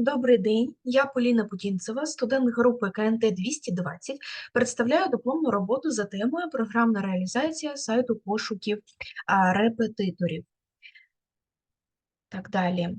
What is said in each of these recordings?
Добрий день, я Поліна Путінцева, студент групи КНТ 220. Представляю дипломну роботу за темою програмна реалізація сайту пошуків репетиторів. Так далі.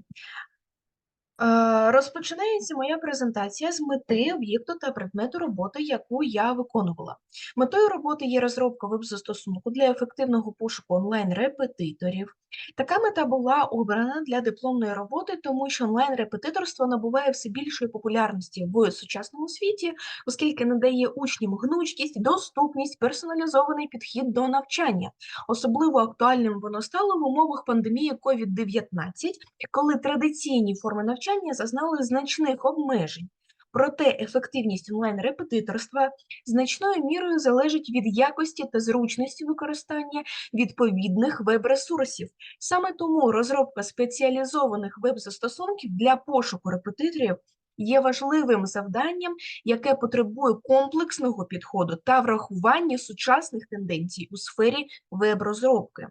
Е, Розпочинається моя презентація з мети об'єкту та предмету роботи, яку я виконувала. Метою роботи є розробка веб-застосунку для ефективного пошуку онлайн-репетиторів. Така мета була обрана для дипломної роботи, тому що онлайн-репетиторство набуває все більшої популярності в сучасному світі, оскільки надає учням гнучкість, доступність, персоналізований підхід до навчання. Особливо актуальним воно стало в умовах пандемії COVID-19, коли традиційні форми навчання зазнали значних обмежень. Проте ефективність онлайн-репетиторства значною мірою залежить від якості та зручності використання відповідних веб-ресурсів. Саме тому розробка спеціалізованих веб-застосунків для пошуку репетиторів є важливим завданням, яке потребує комплексного підходу та врахування сучасних тенденцій у сфері веб-розробки.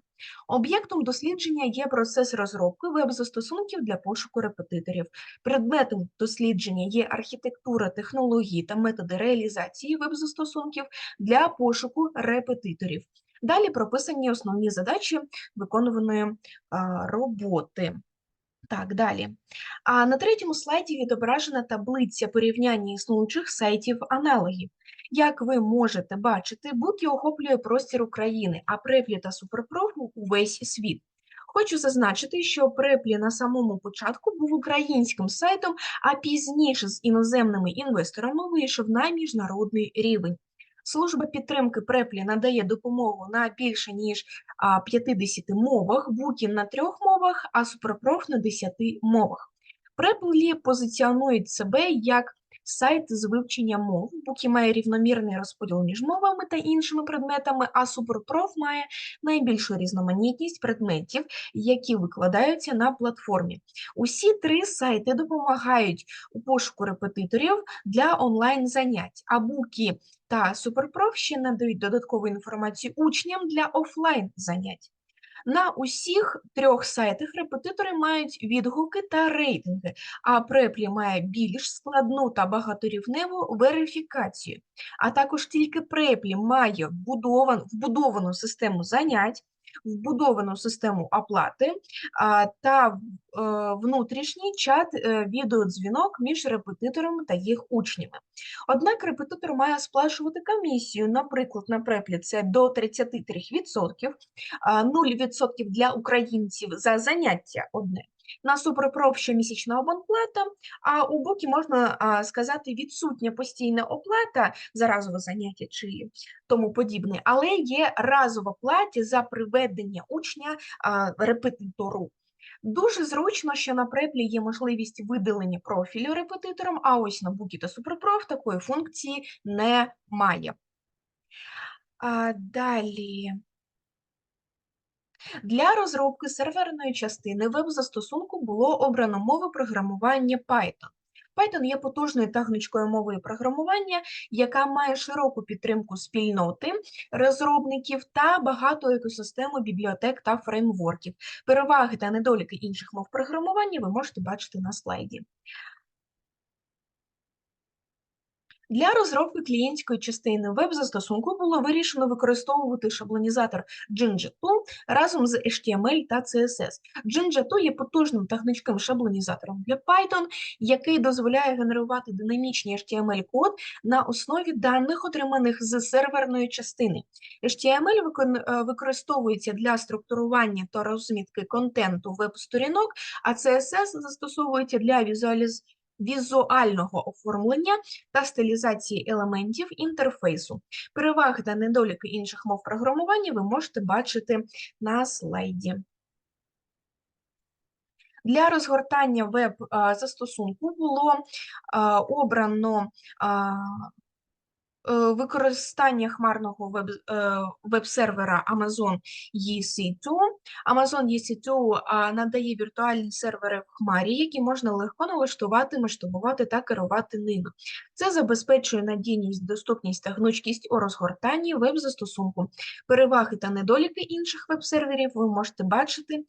Об'єктом дослідження є процес розробки веб-застосунків для пошуку репетиторів. Предметом дослідження є архітектура, технології та методи реалізації веб-застосунків для пошуку репетиторів. Далі прописані основні задачі виконуваної роботи. Так, далі. А на третьому слайді відображена таблиця порівняння існуючих сайтів аналогів. Як ви можете бачити, Букі охоплює простір України, а Преплі та Суперпроф – увесь світ. Хочу зазначити, що Преплі на самому початку був українським сайтом, а пізніше з іноземними інвесторами вийшов на міжнародний рівень. Служба підтримки Преплі надає допомогу на більше ніж а, 50 мовах, Букін на трьох мовах, а супропроф на 10 мовах. Преплі позиціонують себе як сайт з вивчення мов. Букі має рівномірний розподіл між мовами та іншими предметами, а Суперпроф має найбільшу різноманітність предметів, які викладаються на платформі. Усі три сайти допомагають у пошуку репетиторів для онлайн-занять, а Букі та Суперпроф ще надають додаткову інформацію учням для офлайн занять. На усіх трьох сайтах репетитори мають відгуки та рейтинги, а Преплі має більш складну та багаторівневу верифікацію. А також тільки Преплі має вбудовану, вбудовану систему занять, вбудовану систему оплати та е, внутрішній чат е, відеодзвінок між репетиторами та їх учнями. Однак репетитор має сплачувати комісію, наприклад, на преплі це до 33%, а, 0% для українців за заняття одне. На Суперпроф щомісячна абонплата, а у Букі можна сказати відсутня постійна оплата за разове заняття чи тому подібне, але є разова плата за приведення учня репетитору. Дуже зручно, що на преплі є можливість видалення профілю репетитором, а ось на Букі та Суперпроф такої функції немає. Далі. Для розробки серверної частини веб-застосунку було обрано мову програмування Python. Python є потужною та гнучкою мовою програмування, яка має широку підтримку спільноти розробників та багато екосистему бібліотек та фреймворків. Переваги та недоліки інших мов програмування ви можете бачити на слайді. Для розробки клієнтської частини веб-застосунку було вирішено використовувати шаблонізатор Jinja2 разом з HTML та CSS. Jinja2 є потужним та гнучким шаблонізатором для Python, який дозволяє генерувати динамічний HTML-код на основі даних, отриманих з серверної частини. HTML е, використовується для структурування та розмітки контенту веб-сторінок, а CSS застосовується для візуалізації візуального оформлення та стилізації елементів інтерфейсу. Переваги та недоліки інших мов програмування ви можете бачити на слайді. Для розгортання веб-застосунку було обрано використання хмарного е, веб-сервера Amazon EC2. Amazon EC2 надає віртуальні сервери в хмарі, які можна легко налаштувати, масштабувати та керувати ними. Це забезпечує надійність, доступність та гнучкість у розгортанні веб-застосунку. Переваги та недоліки інших веб-серверів ви можете бачити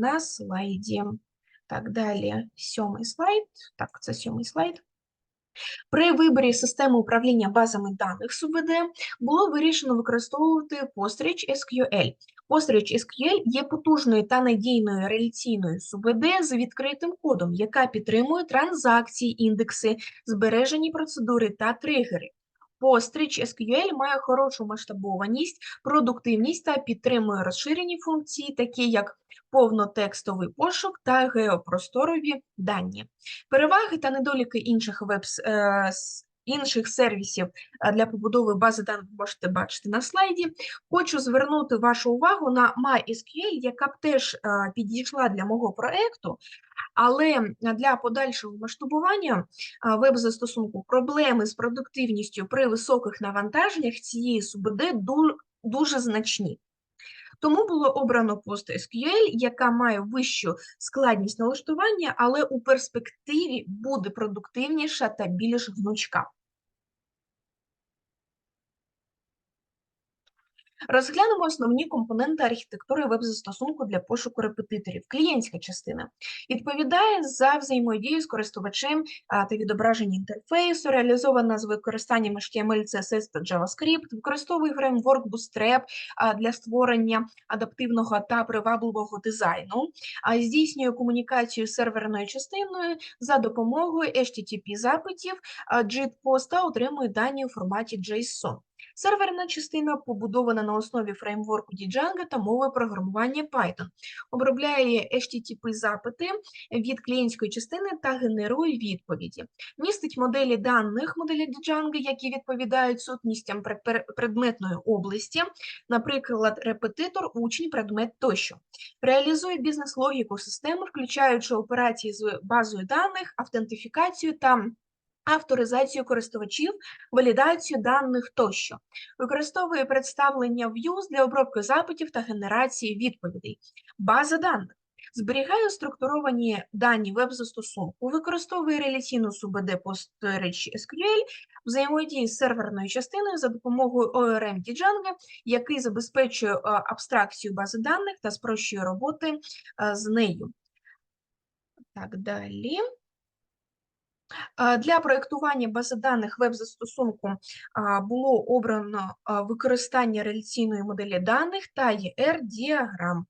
на слайді. Так, далі сьомий слайд. Так, це сьомий слайд. При виборі системи управління базами даних СУБД було вирішено використовувати Postgres SQL. Postgres SQL є потужною та надійною реляційною СУБД з відкритим кодом, яка підтримує транзакції, індекси, збережені процедури та тригери. Postgres SQL має хорошу масштабованість, продуктивність та підтримує розширені функції, такі як повнотекстовий пошук та геопросторові дані. Переваги та недоліки інших веб е, інших сервісів е, для побудови бази даних можете бачити на слайді. Хочу звернути вашу увагу на MySQL, яка б теж е, підійшла для мого проекту, але для подальшого масштабування веб-застосунку проблеми з продуктивністю при високих навантаженнях цієї СУБД дуже значні. Тому було обрано PostSQL, яка має вищу складність налаштування, але у перспективі буде продуктивніша та більш гнучка. Розглянемо основні компоненти архітектури веб-застосунку для пошуку репетиторів. Клієнтська частина відповідає за взаємодію з користувачем та відображення інтерфейсу, реалізована з використанням HTML, CSS та JavaScript, використовує фреймворк Bootstrap для створення адаптивного та привабливого дизайну, здійснює комунікацію з серверною частиною за допомогою http запитів, JIT-пост та отримує дані у форматі JSON. Серверна частина побудована на основі фреймворку Django та мови програмування Python, обробляє http запити від клієнтської частини та генерує відповіді. Містить моделі даних моделі Django, які відповідають сутністям предметної області, наприклад, репетитор, учень, предмет тощо. Реалізує бізнес-логіку системи, включаючи операції з базою даних, автентифікацію та авторизацію користувачів, валідацію даних тощо, використовує представлення views для обробки запитів та генерації відповідей, база даних. Зберігає структуровані дані веб-застосунку, використовує реляційну СУБД Postgres SQL, взаємодіє з серверною частиною за допомогою ORM Django, який забезпечує е, абстракцію бази даних та спрощує роботи е, з нею. Так, далі. Для проєктування бази даних веб-застосунку було обрано використання реляційної моделі даних та ER-діаграм.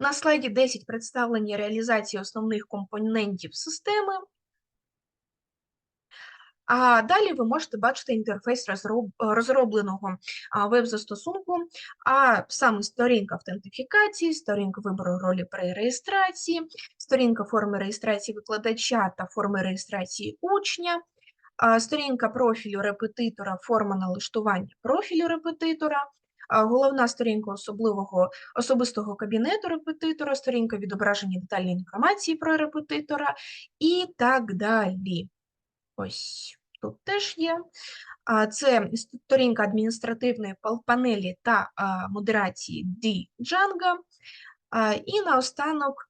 На слайді 10 представлені реалізації основних компонентів системи. А далі ви можете бачити інтерфейс розробленого веб-застосунку, а саме сторінка автентифікації, сторінка вибору ролі при реєстрації, сторінка форми реєстрації викладача та форми реєстрації учня, сторінка профілю репетитора, форма налаштування профілю репетитора. Головна сторінка особливого особистого кабінету репетитора, сторінка відображення детальної інформації про репетитора і так далі. Ось тут теж є. Це сторінка адміністративної панелі та модерації Django. І наостанок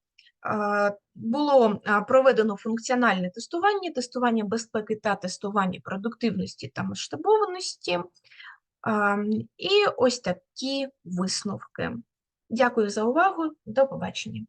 було проведено функціональне тестування, тестування безпеки та тестування продуктивності та масштабованості. І ось такі висновки. Дякую за увагу, до побачення.